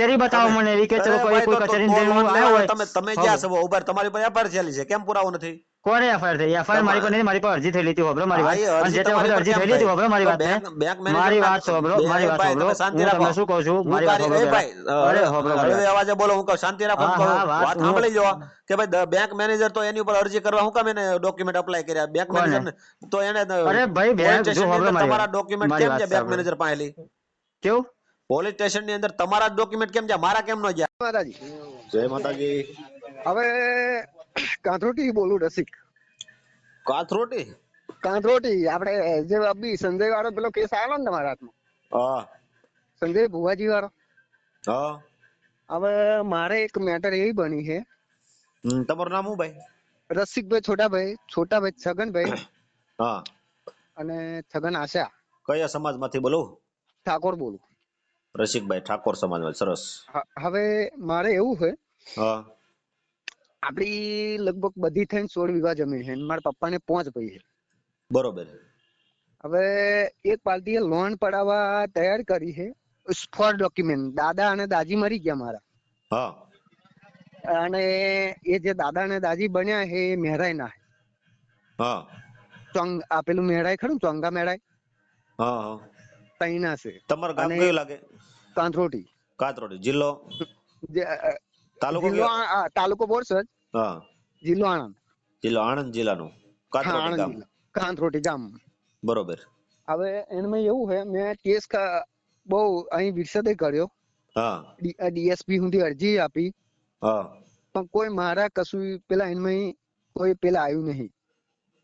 કચેરી બતાવો મને એવી કે ચલો કોઈ કોઈ કચેરી હું આવ્યો હોય. તમે તમે જ્યાં છો ઊભા તમારી પર એફઆઈઆર ચાલી છે. કેમ પુરાવો નથી? કોને એફઆઈઆર થઈ? એફઆઈઆર મારી પર નથી મારી પર અરજી થયેલી હતી હોબળો મારી વાત. અને જે તે વખતે અરજી થયેલી હતી હોબળો મારી વાત ને મારી વાત બે- મારી વાત શાંતિ હું તમને શું કહું છું? મારી વાત ભાઈ, અરે હોબળો પહેલા. અવાજે બોલો હું કહું શાંતિ રાખો હા, કહું. વાત સાંભળી લો કે ભાઈ બેંક મેનેજર તો એની ઉપર અરજી કરવા હું કામ એને ડોક્યુમેન્ટ અપ્લાય કર્યા? બેંક મેનેજર ને તો એને અરે ભાઈ, બેંક- જો ની મારી તમારા ડોક્યુમેન્ટ કેમ છે બેંક. મેનેજર પાસેથી? કેવું? પોલીસ સ્ટેશનની અંદર તમારા ડોક્યુમેન્ટ કેમ છે? મારા કેમ નો જાય? માતાજી. જય માતાજી. હવે કાંથરોટી બોલું રસિક. કાથરોટી? કાંથરોટી આપણે જે અબી સંજય વાળો પેલો કેસ આવ્યો ને તમારા હાથમાં. હા. સંજય ભુવાજી વાળો હા. હવે મારે એક મેટર એવી બની છે. તમારું નામ શું ભાઈ? રસિકભાઈ છોટાભાઈ છોટાભાઈ છગનભાઈ હા. અને છગન આશા. કયા સમાજમાંથી બોલો? ઠાકોર બોલું. રસિકભાઈ ઠાકોર સમાજ સરસ. હવે મારે એવું છે હા. આપડી લગભગ બધી થઈને સોળ વીઘા જમીન છે મારા પપ્પાને પાંચ ભાઈ છે. બરોબર. હવે એક પાર્ટીએ લોન પડાવવા તૈયાર કરી છે ફોર ડોક્યુમેન્ટ. દાદા અને દાદી મરી ગયા મારા. હા. અને એ જે દાદા અને દાદી બન્યા છે એ મહેરાય ના હા. ચોંગ આપેલું પેલું મેળાય ખરું ચોંગા મહેરાય? હા હા. તઈના છે. તમારું ગામ કયું લાગે? કાંથરોટી. કાતરોડી જિલ્લો? તાલુકો તાલુકો બોરસદ. હા. જિલ્લો આણંદ. જિલ્લો આણંદ જિલ્લાનો. હા ગામ. કાંથરોટી ગામ. બરોબર. હવે એમાં એવું છે મેં કેસ ક- બહુ અહીં વિરસદે કર્યો. હા. ડીએસપી સુધી અરજી આપી. હા. પણ કોઈ મારા કશું પેલા એમાં કોઈ પેલા આવ્યું નહીં.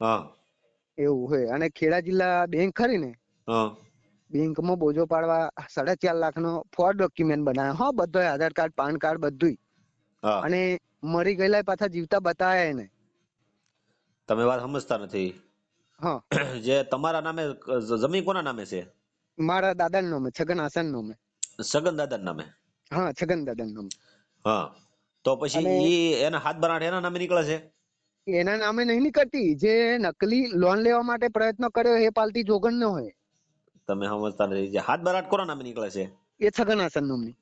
હા. એવું છે અને ખેડા જિલ્લા બેંક ખરી ને? હા. બેંકમાં બોજો પાડવા સાડા ચાર લાખ નો ફોર ડોક્યુમેન્ટ બનાવ્યો હા બધો આધાર કાર્ડ પાન કાર્ડ બધું અને મરી ગયેલા પાછા જીવતા બતાવ્યા એને. તમે વાત સમજતા નથી. હા. જે તમારા નામે જમીન કોના નામે છે? મારા દાદાનું નામે છગન હાસન નામે. છગન દાદા નામે? હા છગન દાદા નામે. હા. તો પછી ઈ એના હાથ બનાટ એના નામે નીકળે છે? એના નામે નહીં નીકળતી. જે નકલી લોન લેવા માટે પ્રયત્ન કર્યો એ પાલતી જોગણ નો હોય. તમે સમજતા નથી જે હાથ બરાટ કોના નામે નીકળે છે? એ છગન આસાન નામની.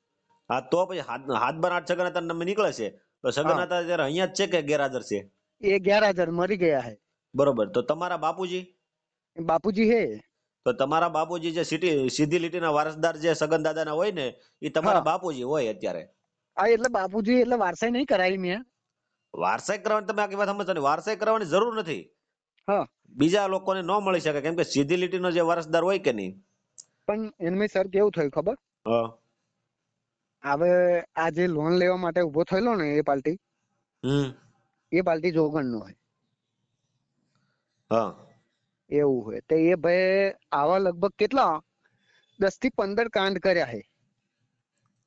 હા તો પછી હાથ હાથ બનાટ સગન નામે નીકળે છે? તો હા. અત્યારે અહીંયા જ છે કે ગેરહાજર છે? એ ગેરહાજર મરી ગયા છે. બરોબર તો તમારા બાપુજી? બાપુજી હે. તો તમારા બાપુજી જે સીટી સીધી લીટીના વારસદાર જે સગન દાદાના હોય ને એ તમારા બાપુજી હોય અત્યારે? આ એટલે બાપુજી એટલે વારસાઈ નહીં કરાવી મેં. વારસાઈ કરવાની તમે આખી વાત સમજતા નથી વારસાઈ કરવાની જરૂર નથી. બીજા લોકોને ન મળી શકે કેમ કે સીધી લીટીનો જે વારસદાર હોય કે નહીં? પણ એનમાં સર કેવું થયું ખબર? હા. હવે આ જે લોન લેવા માટે ઊભો થયેલો ને એ પાર્ટી એ પાર્ટી જોગણ નો હોય એવું હોય. તો એ ભાઈ આવા લગભગ કેટલા? દસથી પંદર કાંડ કર્યા છે.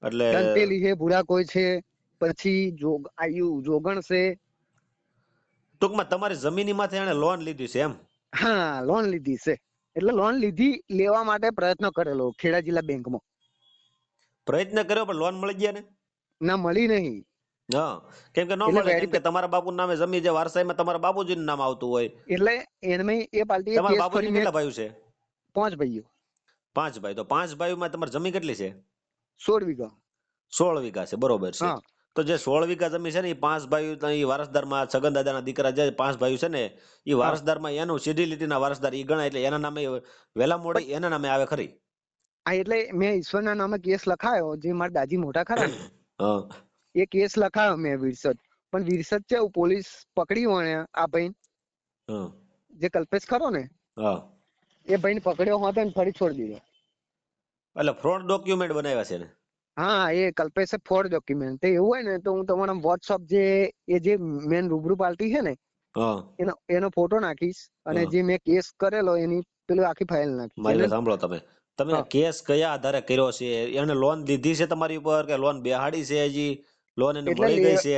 એટલે ગંતેલી છે ભૂરા કોઈ છે પછી જોગ આયુ જોગણ છે ટૂંકમાં તમારી જમીની માથે એને લોન લીધી છે એમ? હા લોન લીધી છે. એટલે લોન લીધી લેવા માટે પ્રયત્ન કરેલો ખેડા જિલ્લા બેંકમાં. પ્રયત્ન કર્યો પણ લોન મળી ગયા ને? ના મળી નહીં. હા કેમ કે ન મળે કેમ કે તમારા બાપુ નામે જમીન જે વારસાઈમાં તમારા બાપુજીનું નામ આવતું હોય. એટલે એમાં એ પાર્ટી તમારા બાપુજી કેટલા ભાઈઓ છે? પાંચ ભાઈઓ. પાંચ ભાઈ તો પાંચ ભાઈઓમાં તમારી જમીન કેટલી છે? સોળ વીઘા. સોળ વીઘા છે બરોબર છે. હા. તો જે સોળ વીઘા જમીન છે ને એ પાંચ ભાઈઓ તો એ વારસદારમાં છગન દાદાના દીકરા જે પાંચ ભાઈઓ છે ને એ વારસદારમાં એનું સીધી લીટીના વારસદાર એ ગણાય એટલે એના નામે વેલા મોડી એના નામે આવે ખરી. આ એટલે મેં ઈશ્વરના નામે કેસ લખાયો જે મારા દાદી મોટા ખરા ને હા. એ કેસ લખાયો મેં વિરસદ. પણ વિરસદ છે પોલીસ પકડી વણે આ ભાઈ હા. જે કલ્પેશ ખરો ને હા. એ ભાઈને પકડ્યો હોતો ને ફરી છોડી દીધો. એટલે ફ્રોડ ડોક્યુમેન્ટ બનાવ્યા છે ને હા એ કલ્પેશે ફોર ડોક્યુમેન્ટ એવું હોય ને તો હું તમારા વોટ્સઅપ જે એ જે મેન રૂબરૂ પાર્ટી છે ને એનો એનો ફોટો નાખીશ અને જે મેં કેસ કરેલો એની પેલી આખી ફાઇલ મારી સાંભળો તમે. તમે કેસ કયા આધારે કર્યો છે? એને લોન લીધી છે તમારી ઉપર કે લોન બેહાડી છે હજી? લોન એને મળી ગઈ છે?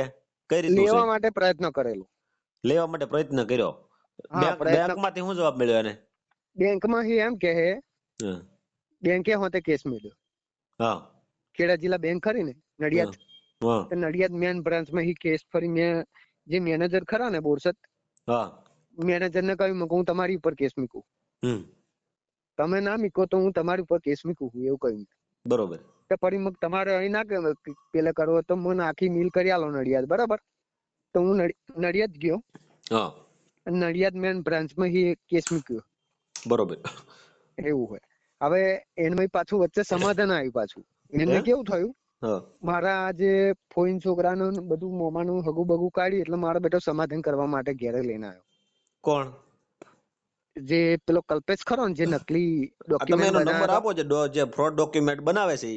કઈ રીતે લેવા માટે પ્રયત્ન કરેલો. લેવા માટે પ્રયત્ન કર્યો? બેંકમાંથી શું જવાબ મળ્યો એને? બેંકમાં એમ કહે હા. બેંકે હોતે કેસ મળ્યો. હા. ખેડા જિલ્લા બેંક ખરી ને નડિયાદ? તો નડિયાદ મેન બ્રાન્ચમાં હી કેસ ફરી મેં જે મેનેજર ખરા ને બોરસદ? હા. મેનેજર ને કહ્યું હું તમારી ઉપર કેસ મૂકું. હમ. તમે ના મૂકો તો હું તમારી ઉપર કેસ મૂકું એવું કહ્યું. બરોબર. તો ફરી મગ તમારે અહીં ના પેલા કરો તો મને આખી મિલ કરી આલો નડિયાદ બરાબર? તો હું નડિયાદ ગયો. હા. નડિયાદ મેન બ્રાન્ચમાં હી કેસ મૂક્યો. બરોબર. એવું હોય. હવે એમાં પાછું વચ્ચે સમાધાન આવ્યું પાછું. એને કેવું થયું? મારા જે ફોઈન છોકરાનો બધું મોમાનું હગું બગું કાઢ્યું એટલે મારો બેટો સમાધાન કરવા માટે ઘેરે લઈને આવ્યો. કોણ? જે પેલો કલ્પેશ ખરો ને જે નકલી ડોક્યુમેન્ટ તમે એનો નંબર આપો છો જે ફ્રોડ ડોક્યુમેન્ટ બનાવે છે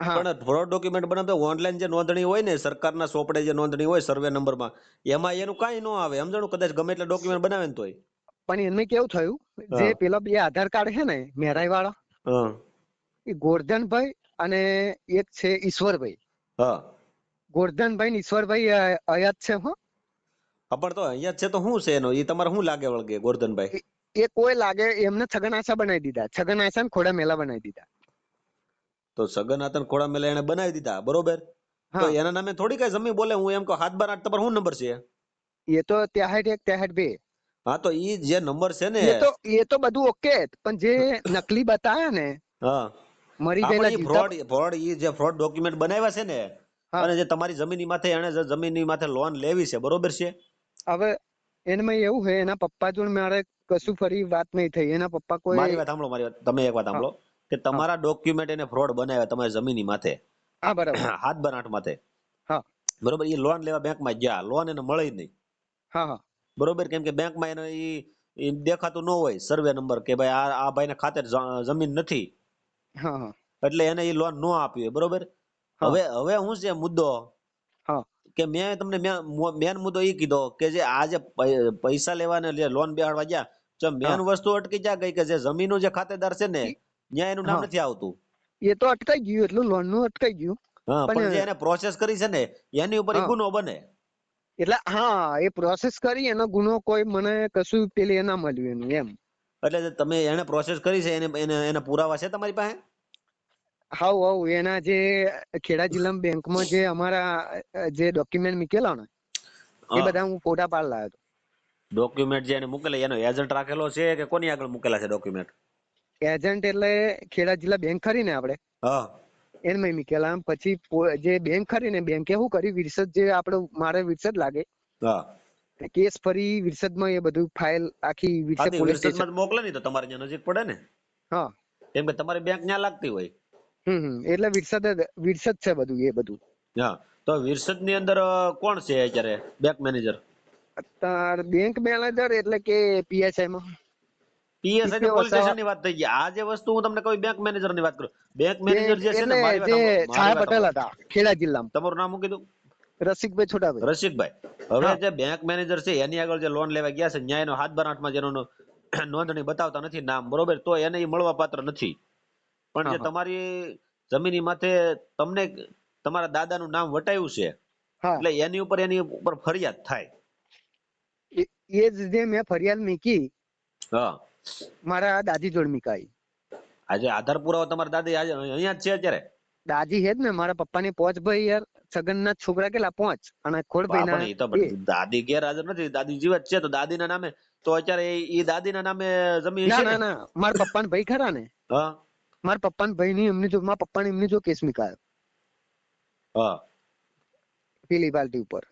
પણ ફ્રોડ ડોક્યુમેન્ટ બનાવતા ઓનલાઈન જે નોંધણી હોય ને સરકારના સોપડે જે નોંધણી હોય સર્વે નંબરમાં એમાં એનું કાંઈ ન આવે. સમજણું? કદાચ ગમે એટલે ડોક્યુમેન્ટ બનાવે ને તોય. પણ એમને કેવું થયું? જે. પેલા બે આધાર કાર્ડ છે ને મેરાઈ વાળા એ ગોરધનભાઈ અને એક છે ઈશ્વરભાઈ. હા. ગોરધનભાઈ ને ઈશ્વરભાઈ અ, અયાત છે હો. પણ તો અહીંયા છે તો શું છે એનો? ઈ તમારે શું લાગે વળગે ગોરધનભાઈ? એ કોઈ લાગે એમને છગન આશા બનાવી દીધા. છગન આશા ને ખોડા મેલા બનાવી દીધા. તો સગન આતન ખોડા મેલા એને બનાવી દીધા બરોબર? તો હા. એના નામે થોડી કઈ જમી બોલે હું એમ કહું હાથ બાર આઠ તમારો શું નંબર છે? એ તો ત્યાંઠ એક ત્યાહેઠ બે. હા તો ઈ જે નંબર છે ને એ તો એ તો બધું ઓકે પણ જે નકલી બતાયા ને હા. મરી ગયેલા ફ્રોડ ફ્રોડ ઈ જે ફ્રોડ ડોક્યુમેન્ટ બનાવ્યા છે ને અને જે તમારી જમીનની માથે એને જે જમીનની માથે લોન લેવી છે બરોબર છે? હવે એનમાં એવું છે એના પપ્પા જોડે મારે કશું ફરી વાત નહીં થઈ. એના પપ્પા કોઈ મારી વાત સાંભળો મારી વાત. તમે એક વાત સાંભળો. કે તમારા ડોક્યુમેન્ટ એને ફ્રોડ બનાવ્યા તમારી જમીનની માથે. હા બરાબર. હાથ બનાટ માથે. હા. બરોબર એ લોન લેવા બેંકમાં ગયા. લોન એને મળી નહીં. હા હા. બરોબર કેમ કે બેંકમાં એને ઈ દેખાતું ન હોય સર્વે નંબર કે ભાઈ આ આ ભાઈને ખાતે જમીન નથી. એટલે એને એ લોન ન આપી હોય, બરોબર? હવે હવે હું છે મુદ્દો હા. કે મેં તમને મેન મુદ્દો એ કીધો કે જે આ જે પૈસા લેવાને જે લોન બેહાડવા ગયા જો મેન વસ્તુ અટકી જા ગઈ કે જે જમીનનું જે ખાતેદાર છે ને ત્યાં એનું નામ નથી આવતું. એ તો અટકાઈ ગયું એટલું લોનનું અટકાઈ ગયું. હા પણ જે એને પ્રોસેસ કરી છે ને એની ઉપર ગુનો બને. એટલે હા એ પ્રોસેસ કરી એનો ગુનો કોઈ મને કશું પેલી એના ના મળ્યું એનું એમ. એટલે તમે એને પ્રોસેસ કરી છે એને એને એના પુરાવા છે તમારી પાસે? હાઉ હાઉ એના જે ખેડા જિલ્લા બેંકમાં જે અમારા જે ડોક્યુમેન્ટ મૂકેલા ને એ બધા હું ફોટા પાડ લાવ્યો હતો. ડોક્યુમેન્ટ જે એને મૂકેલા એનો એજન્ટ રાખેલો છે કે કોની આગળ મૂકેલા છે ડોક્યુમેન્ટ એજન્ટ એટલે ખેડા જિલ્લા બેંક ખરી ને આપણે? હા. એમાં મૂકેલા. પછી જે બેંક ખરી ને બેંકે શું કર્યું? વિરસદ જે આપણે મારે વિરસદ લાગે. હા. કેસ ફરી વિરસદમાં એ બધું ફાઇલ આખી વિરસદ પોલીસ સ્ટેશન મોકલે ને તો તમારે ત્યાં નજીક પડે ને? હા. કેમ કે તમારી બેંક ત્યાં લાગતી હોય. હમ એટલે વિરસદ વિરસદ છે બધું એ બધું. હા. તો વિરસદની અંદર કોણ છે અત્યારે બેંક મેનેજર અત્યારે બેંક મેનેજર એટલે કે પીએસઆઈ માં. પીએસઆઈ પોલીસ સ્ટેશનની વાત થઈ ગઈ. આ જે વસ્તુ હું તમને કહું બેંક મેનેજરની વાત કરું. બેંક મેનેજર જે છે ને મારી વાત પટેલ હતા ખેડા જિલ્લામાં. તમારું નામ શું કીધું? રસિકભાઈ છોટાભાઈ. રસિકભાઈ હવે જે બેંક મેનેજર છે એની આગળ જે લોન લેવા ગયા છે ન્યાયનો હાથ બનાટમાં જેનો નોંધણી બતાવતા નથી નામ બરોબર? તો એને મળવા પાત્ર નથી. પણ જે. તમારી જમીની માથે તમને તમારા દાદાનું નામ વટાયું છે હા. એટલે એની ઉપર એની ઉપર ફરિયાદ થાય. એ એ જ જે મેં ફરિયાદ મૂકી હા. મારા દાદી જોડ મીકાઈ. આજે આધાર પુરાવો તમારા દાદી આજે અહીંયા જ છે અત્યારે? દાદી હે જ ને મારા પપ્પાની પોચ ભાઈ યાર. છગનના છોકરા કેટલા? પાંચ. અને ખોડભાઈ દાદી ગેરહાજર નથી. દાદી જીવત છે તો દાદીના નામે તો અત્યારે ઈ દાદીના નામે જમીન ના છે ના ના? મારા પપ્પાના ભાઈ ખરા ને. હા. મારા પપ્પાના ભાઈ ની એમની જો મારા પપ્પાને એમની જો કેસ મીકાયો. હા. પેલી બાલટી ઉપર.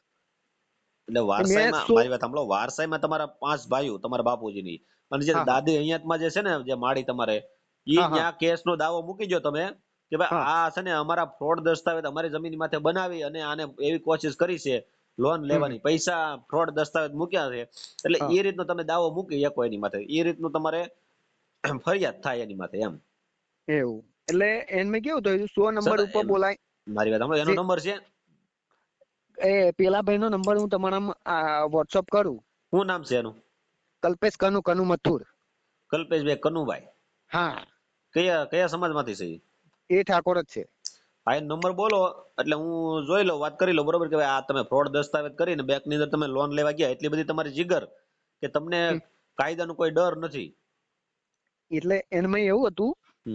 એટલે વારસાઈમાં મારી વાત સાંભળો. વારસાઈમાં તમારા પાંચ ભાઈઓ તમારા બાપુજીની. અને જે. દાદી અહીંયામાં જે છે ને જે માડી તમારે હા. ત્યાં કેસ નો દાવો મૂકી દો તમે. કે ભાઈ આ છે ને અમારા ફ્રોડ દસ્તાવેજ અમારી જમીન માથે બનાવી અને આને એવી કોશિશ કરી છે લોન લેવાની. પૈસા ફ્રોડ દસ્તાવેજ મૂક્યા છે એટલે એ રીતનો તમે દાવો મૂકી શકો એની માથે. એ રીતનું તમારે ફરિયાદ થાય એની માથે એમ. એવું. એટલે એનમાં કેવું થયું? સો નંબર ઉપર બોલાય. મારી વાત એનો નંબર છે? એ પેલા ભાઈ નો નંબર હું તમારા વોટ્સઅપ કરું. શું નામ છે એનું? કલ્પેશ કનુ કનુ મથુર. કલ્પેશભાઈ કનુભાઈ. હા. કયા કયા સમાજમાંથી છે ઈ? એ ઠાકોર જ છે. હા એ નંબર બોલો. એટલે હું જોઈ લઉં વાત કરી લઉં બરોબર? કે ભાઈ આ તમે ફ્રોડ દસ્તાવેજ કરીને બેંકની અંદર તમે લોન લેવા ગયા એટલી બધી તમારી જીગર કે તમને. કાયદાનો કોઈ ડર નથી. એટલે એમાં એવું હતું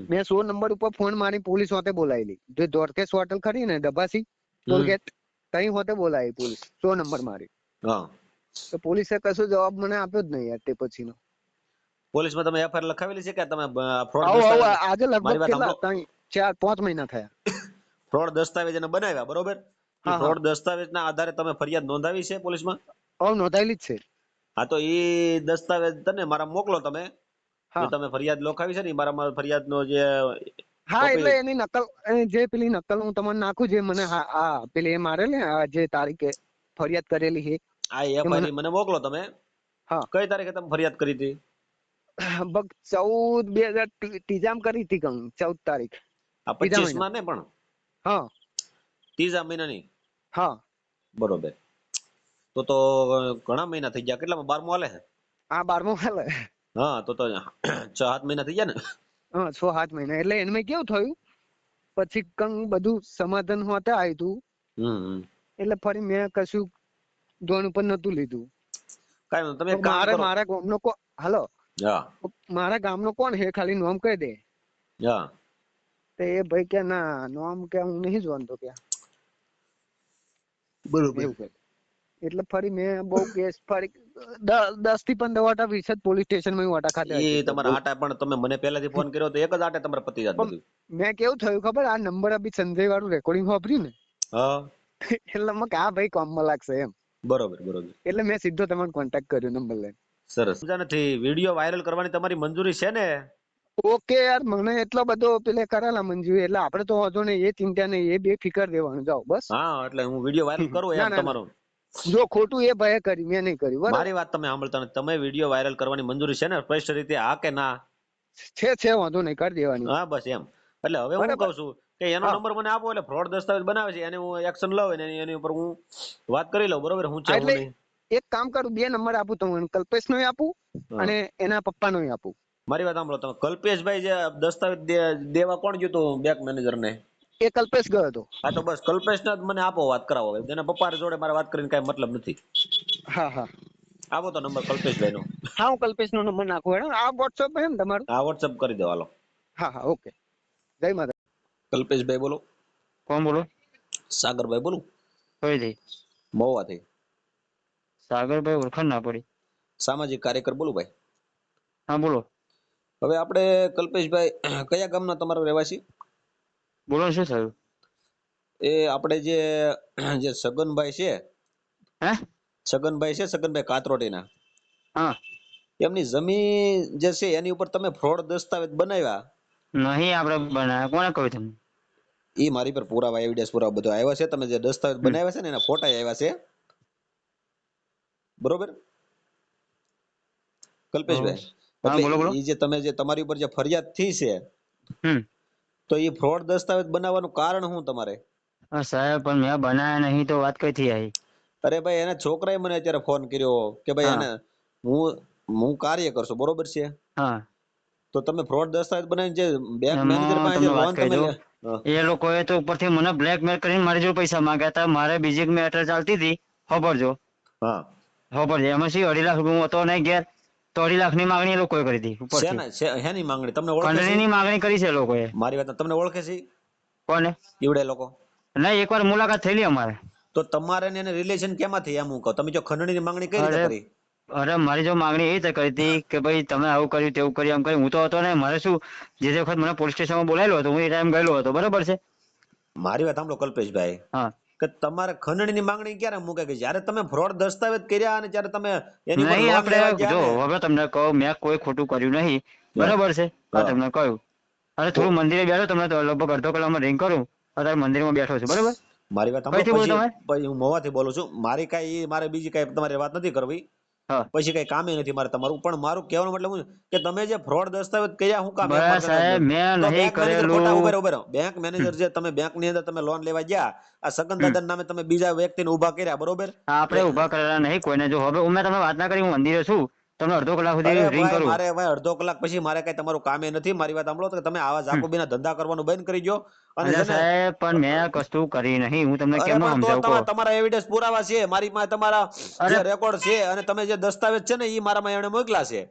મેં સો નંબર ઉપર ફોન મારી પોલીસ હોતે બોલાયેલી. જે દ્વારકેશ હોટલ ખરી ને ડબાસી. ટોલગેટ તઈ હોતે બોલાવી પોલીસ સો નંબર મારી. હા. તો પોલીસે કશો જવાબ મને આપ્યો જ નહીં યાર તે પછીનો. પોલીસમાં તમે એફઆઈઆર લખાવેલી છે કે તમે ફ્રોડ આજે લગભગ કેટલા ચાર પાંચ મહિના થયા. ફ્રોડ દસ્તાવેજ એને બનાવ્યા બરોબર? હા, હા. ફ્રોડ દસ્તાવેજના આધારે તમે ફરિયાદ નોંધાવી છે પોલીસમાં? હવે નોંધાયેલી જ છે. હા તો એ દસ્તાવેજ તને મારા મોકલો તમે. હા. તમે ફરિયાદ લખાવી છે ને મારા ફરિયાદનો જે હા એટલે એની નકલ જે પેલી નકલ હું તમને નાખું જે મને હા આ પેલી એ મારે ને આ જે તારીખે ફરિયાદ કરેલી છે આ એફઆઈઆર મને મોકલો તમે. હા. કઈ તારીખે તમે ફરિયાદ કરી હતી? બગ ચૌદ બે હજાર ત્રીજામ કરી હતી કંગ ચૌદ તારીખ. આ પચીસમાં ને પણ? હા. ત્રીજા મહિનાની? હા. બરોબર. તો તો ઘણા મહિના થઈ ગયા. કેટલામાં? બારમો હાલે છે બારમો હાલે. હા તો તો છ સાત મહિના થઈ ગયા ને? હા છ સાત મહિના. એટલે એમાં કેવું થયું? પછી કંગ બધું સમાધાન હોતે આવ્યું હતું. એટલે ફરી મેં કશું ધોન ઉપર નતું લીધું. કાંઈ. તમે મારે મારા ગામનો કો હાલો. હા. મારા ગામનો કોણ હે ખાલી નોમ કહી દે. હા. તો એ ભાઈ કે ના નોમ કે હું નહીં જાણતો કે. બરોબર. એટલે ફરી મેં બહુ કેસ ફરી દસથી પંદર વાટા વિશેષ પોલીસ સ્ટેશનમાં વાટા ખાતે એ તમારા આટા પણ તમે મને પહેલાથી ફોન કર્યો તો એક જ આટે તમારે પતી જાત બધું. મેં કેવું થયું ખબર? આ નંબર અભી સંજય વાળું રેકોર્ડિંગ વાપર્યું ને? હા. એટલે મેં કે આ ભાઈ કોમમાં લાગશે એમ. બરોબર બરોબર. એટલે મેં સીધો તમારો કોન્ટેક્ટ કર્યો નંબર લઈને. સરસ. નથી. વીડિયો વાયરલ કરવાની તમારી મંજૂરી છે ને? ઓકે યાર મને એટલો બધો પેલે કરાલા મંજુ એટલે આપણે તો વાંધો નહીં એ ચિંતા નહીં એ બે ફિકર દેવાનું જાઓ બસ. હા એટલે હું વીડિયો વાયરલ કરું એમ તમારો. જો ખોટું એ ભય કરી મેં નહીં કર્યું મારી વાત તમે સાંભળતા નથી. તમે વીડિયો વાયરલ કરવાની મંજૂરી છે ને સ્પષ્ટ રીતે હા કે ના? છે છે વાંધો નહીં કરી દેવાની. હા બસ એમ. એટલે હવે હું કહું છું કે એનો નંબર મને આપો એટલે ફ્રોડ દસ્તાવેજ બનાવે છે એને હું એક્શન લઉં અને એની ઉપર હું વાત કરી લઉં બરોબર? હું છે એક કામ કરું બે નંબર આપું તમને કલ્પેશ નો આપું અને એના પપ્પા નો આપું. મારી વાત સાંભળો તમે કલ્પેશભાઈ જે દસ્તાવેજ દેવા કોણ ગયું હતું બેંક મેનેજર ને? એ કલ્પેશ ગયો હતો. હા તો બસ કલ્પેશ જ મને આપો વાત કરાવો હવે. એના પપ્પા જોડે મારે વાત કરીને કઈ મતલબ નથી. હા હા. આપો તો નંબર કલ્પેશભાઈ નો હા હું કલ્પેશ નો નંબર નાખું હેડો. આ વોટ્સઅપ છે ને તમારું? હા વોટ્સઅપ કરી દો હાલો. હા હા ઓકે. જય માતા કલ્પેશભાઈ બોલો. કોણ બોલો? સાગરભાઈ બોલું. કઈ મહુવા થઈ. સાગરભાઈ ઓળખાણ ના પડી. સામાજિક કાર્યકર બોલું ભાઈ. હા બોલો. હવે આપણે કલ્પેશભાઈ કયા ગામના તમારા રહેવાસી? બોલો શું થયું? એ આપણે જે જે સગનભાઈ છે હે? સગનભાઈ છે સગનભાઈ કાતરોટીના. હા. એમની જમીન જે છે એની ઉપર તમે ફ્રોડ દસ્તાવેજ બનાવ્યા? નહીં આપણે બનાવ્યા. કોણે કહ્યું તમને? એ મારી પર પુરાવા એવિડન્સ પુરાવા બધું આવ્યા છે. તમે જે દસ્તાવેજ બનાવ્યા છે ને એના ફોટા આવ્યા છે. બરોબર. કલ્પેશભાઈ. એટલે જે તમે જે તમારી ઉપર જે ફરિયાદ થઈ છે તો એ ફ્રોડ દસ્તાવેજ બનાવવાનું કારણ શું તમારે? સાહેબ પણ મેં બનાવ્યા નહીં તો વાત કઈ થી આવી અરે ભાઈ એના છોકરાએ મને અત્યારે ફોન કર્યો કે ભાઈ એને હું હું કાર્ય કરશું બરોબર છે? હા. તો તમે ફ્રોડ દસ્તાવેજ બનાવીને જે બેંક મેનેજર પાસે લોન તમે. એ લોકોએ તો ઉપરથી મને બ્લેકમેલ કરીને મારી જોડે પૈસા માંગ્યા હતા. મારે બીજી મેટર ચાલતી હતી. ખબર જો. હા. ખબર છે. એમાં શું અઢી લાખ રૂપિયા હતો નહીં ઘેર. તો અઢી લાખની માંગણી એ લોકોએ કરી હતી હેની માંગણી? તમને ઓળખે ખંડણી ની માંગણી કરી છે લોકોએ. મારી વાત તમને ઓળખે છે? કોને? ઈવડે લોકો? નહીં એકવાર મુલાકાત થયેલી અમારે. તો તમારે ને એને રિલેશન કેમાંથી એમ હું કહું? તમે જો ખંડણી ની માંગણી કઈ રીતે કરી? અરે મારી જો માંગણી એ રીતે કરી હતી કે ભાઈ તમે આવું કર્યું તેવું કર્યું એમ કર્યું. હું તો હતો ને મારે શું જે તે વખત મને પોલીસ સ્ટેશનમાં બોલાયેલો હતો હું એ ટાઈમ ગયેલો હતો. બરાબર છે? મારી વાત સાંભળો કલ્પેશભાઈ. હા. કે તમારે ખંડણીની માંગણી ક્યારે મૂકે કે જ્યારે તમે ફ્રોડ દસ્તાવેજ કર્યા અને જ્યારે તમે એની ઉપર નહીં લોન લેવા આપણે ગયા જો ને, હવે તમને કહું મેં કોઈ ખોટું કર્યું નહીં. બરાબર. છે? આ હા. તમને કહ્યું. અરે થોડું મંદિરે બેઠો તમને તો લગભગ અડધો કલાકમાં રિંગ કરું. અત્યારે મંદિરમાં બેઠો છું બરાબર? મારી વાત કઈથી બોલો સાંભળો તમે? પછી પછી હું મોવાથી બોલું છું. મારી કઈ મારે બીજી કઈ તમારી વાત નથી કરવી. પછી કઈ કામે નથી મારે તમારું. પણ મારું કહેવાનો મતલબ કે તમે જે ફ્રોડ દસ્તાવેજ કર્યા હું કામ મેં નહીં બેંક મેનેજર કરેલું. બેંક જે તમે બેંકની અંદર તમે લોન લેવા ગયા આ સગન દાદા નામે તમે બીજા વ્યક્તિને ઊભા કર્યા બરોબર? આપણે ઊભા કરેલા નહીં કોઈને જો. હવે મેં તમે વાત ના કરી હું મંદિરે છું. તમને અડધો કલાક સુધી રિંગ કરું. મારે ભાઈ અડધો કલાક પછી મારે કઈ તમારું કામે નથી મારી વાત સાંભળો તો તમે આવા જાકુબીના ધંધા કરવાનું બંધ કરી દો અને ને- સાહેબ પણ મેં કશું કરી નહીં હું તમને કેમ સમજાવું તમારા એવિડન્સ પુરાવા છે મારી પાસે તમારા જે રેકોર્ડ છે અને તમે જે દસ્તાવેજ છે ને એ મારામાં એમણે મોકલા છે.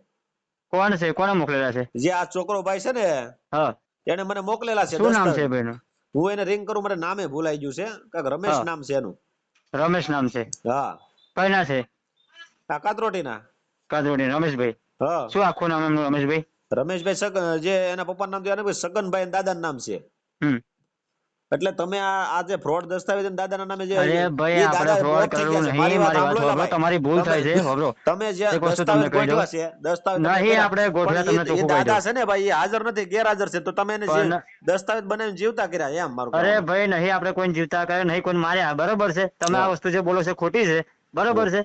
કોણ છે? કોણે મોકલેલા છે? જે આ છોકરો ભાઈ છે ને હા. એને મને મોકલેલા છે શું નામ છે. ભાઈનું? હું એને રિંગ કરું મને નામે ભૂલાઈ ગયું છે. કાક રમેશ નામ છે એનું. રમેશ નામ છે. હા. કઈ ના છે? આ કાતરોટીના. કાદરોડી રમેશભાઈ. હા. શું આખું નામ એમનું રમેશભાઈ? રમેશભાઈ સગન જે એના પપ્પાનું નામ એને સગનભાઈ દાદા નામ છે. હમ. એટલે તમે આ આ જે ફ્રોડ દસ્તાવેજ દાદાના નામે જે અરે ભાઈ આપણે ફ્રોડ કરવું નહીં મારી વાત સાંભળો તમારી ભૂલ થાય છે સાંભળો. તમે જે દસ્તાવેજ ગોઠવ્યા છે દસ્તાવેજ નહીં, આપણે ગોઠવ્યા તમને ચોખ્ખું દાદા છે ને ભાઈ હાજર નથી ગેરહાજર છે તો તમે એને જે દસ્તાવેજ બનાવીને જીવતા કર્યા એમ મારું અરે. ભાઈ નહીં આપણે કોઈ જીવતા કર્યા નહીં કોઈ માર્યા બરોબર છે. તમે આ વસ્તુ જે બોલો છો ખોટી છે બરોબર છે.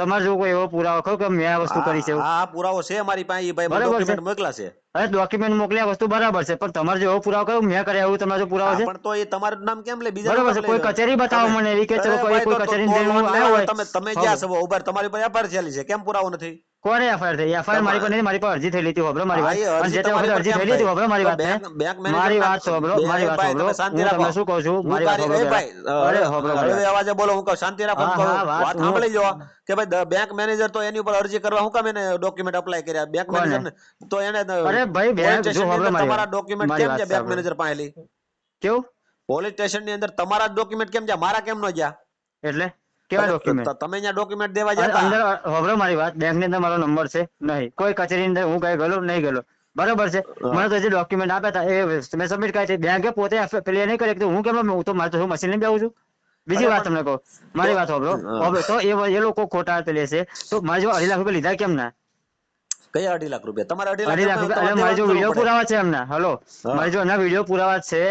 તમારે જો કોઈ એવો પુરાવો ખરો કે મેં આ વસ્તુ કરી છે હા, પુરાવો છે મારી પાસે એ ભાઈ. ડોક્યુમેન્ટ મોકલા છે. અરે ડોક્યુમેન્ટ મોકલ્યા વસ્તુ બરાબર છે પણ તમારે જો એવો પુરાવો કર્યો મેં કર્યા એવું તમારો પુરાવો છે? પણ તો એ તમારું નામ કેમ લે? બીજા બરાબર છે કોઈ કચેરી બતાવો મને એવી કે કોઈ કોઈ કચેરી હોય. તમે તમે જ્યાં છો ઊભા તમારી પર ચાલી છે કેમ પુરાવો નથી? કોને એફઆઈઆર થઈ? એફઆઈઆર મારી પર નહીં મારી પર અરજી થયેલી હતી હોબળો મારી વાત. અને જે તે વખતે અરજી થયેલી હતી હોબળો મારી વાત. મારી વાત સાંભળો મારી વાત શાંતિ હું તમને શું કહું છું? મારી વાત પહેલા. અરે હોબળો હળવે અવાજે બોલો હું કહું શાંતિ રાખો. વાત સાંભળી લો કે ભાઈ બેંક મેનેજર તો એની ઉપર અરજી કરવા હું કામ એને ડોક્યુમેન્ટ અપ્લાય કર્યા? બેંક મેનેજર તો એને અરે ભાઈ, બેંક- જો અંદર મારી તમારા ડોક્યુમેન્ટ કેમ છે બેંક. મેનેજર પાસેથી? કેવું? પોલીસ સ્ટેશનની અંદર તમારા ડોક્યુમેન્ટ કેમ છે? મારા કેમ નો ગયા? એટલે? કેવા ડોક્યુમેન્ટ તમે અહીંયા ડોક્યુમેન્ટ દેવા જતા અંદર હોબળો મારી વાત. બેંકની અંદર મારો નંબર છે. નહીં. કોઈ કચેરી અંદર હું કઈ ગયેલો નહીં ગયેલો. બરોબર છે. મને તો જે ડોક્યુમેન્ટ આપ્યા હતા એ મેં સબમિટ કર્યા છે. બેંકે પોતે પેલી નહીં કરી. હું કેમ હું તો મારે તો મશીન લઈને બેહું છું? બીજી વાત તમને કહું. મારી વાત હોબળો. હોબળો તો એ એ લોકો ખોટા છે. તો મારે જો અઢી લાખ રૂપિયા લીધા કેમ ના? કયા અઢી લાખ રૂપિયા? તમારે અઢી લાખ રૂપિયા મારે જો વીડિયો પુરાવા છે એમના. હલો. મારે મારી જો એમના વીડિયો પુરાવા છે.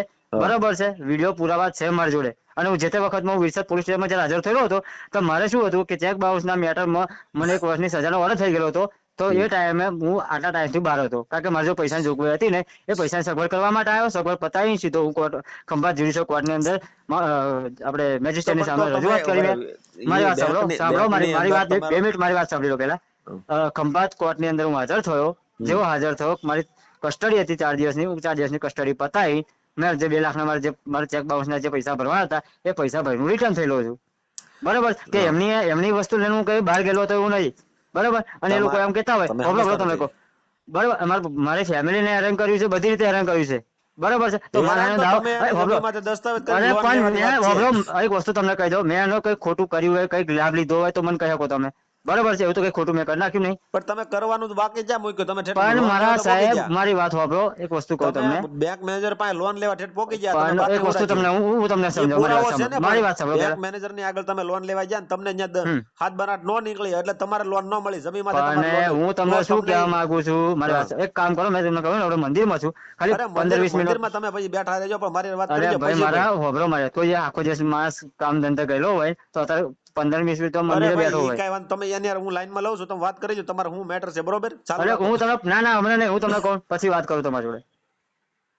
બરોબર છે. વીડિયો પુરાવા છે મારી જોડે. અને હું જે તે વખત હું વિરસદ પોલીસ સ્ટેશનમાં જ્યારે હાજર થયેલો હતો તો મારે શું હતું કે ચેક બાઉન્સના મેટરમાં મને એક વર્ષની સજાનો ઓર્ડર થઈ ગયેલો હતો તો એ ટાઈમે હું આટલા ટાઈમથી બહાર હતો. કારણ કે મારી જો પૈસાની જોગવાઈ હતી ને એ પૈસાની સગવડ કરવા માટે આવ્યો સગવડ પતાવી સીધો હું કોર્ટ ખંભાત જ્યુડિશિયલ કોર્ટની અંદર આપણે મેજિસ્ટ્રેટની સામે રજૂઆત કરી મારી વાત સાંભળો સાંભળો મારી મારી વાત બે- મિનિટ મારી વાત સાંભળી લો પહેલા. ખંભાત ખંભાત કોર્ટની અંદર હું હાજર થયો જેવો હાજર થયો મારી કસ્ટડી હતી ચાર દિવસની હું ચાર દિવસની કસ્ટડી પતાવી મેં જે બે લાખના મારા જે મારા ચેક બાઉન્સના જે પૈસા ભરવાના હતા એ પૈસા ભરીને રિટર્ન થયેલો છું. બરાબર? કે એમની એમની વસ્તુ લઈને હું કઈ બહાર ગયેલો હતો એવું નહીં. બરાબર? અને એ લોકો એમ કહેતા હોય હોભળો તમે કહો. બરાબર? મારી ફેમિલી ફેમિલીને હેરાન કર્યું છે બધી રીતે હેરાન કર્યું છે. બરાબર છે? તો મારે દાવો એક વસ્તુ તમને કહી દઉં. મેં એનો કઈ ખોટું કર્યું હોય કંઈક લાભ લીધો હોય તો મને કહી શકો તમે. બરાબર છે એવું તો કઈ ખોટું મેં કરી નાખ્યું નહીં. પણ તમે કરવાનું બાકી જ્યાં મૂક્યું તમે પણ મારા તો સાહેબ મારી વાત વાપરો એક વસ્તુ કહું તમને. તમે બેંક મેનેજર પાસે લોન લેવા ઠેઠ પોકી ગયા એક વસ્તુ તમને હું તમને સમજાવું મારી વાત સાંભળો બેંક મેનેજરની આગળ તમે લોન લેવા ગયા તમને અહીંયા હાથ બનાટ નો નીકળી એટલે તમારે લોન ન મળી જમીનમાં પણ હું તમને શું કહેવા માંગુ છું મારી વાત એક કામ કરો મેં તમને કહ્યું ને મંદિર મંદિરમાં છું. ખાલી પંદર વીસ મિનિટમાં તમે પછી બેઠા રહેજો પણ મારી વાત કરજો ભાઈ મારા હોભળો મારે. કોઈ આખો દિવસ માણસ કામ ધંધા ગયેલો હોય તો અત્યારે પંદર વીસ મિનિટ તો મંદિરે બેઠો હોય. કાંઈ વાંધો તમે હું લાઈનમાં લઉં છું તમે વાત કરી તમારે હું મેટર છે બરોબર? ચાલુ હું તમને ના ના હમણાં નહીં હું તમને કહું પછી વાત કરું તમારી જોડે.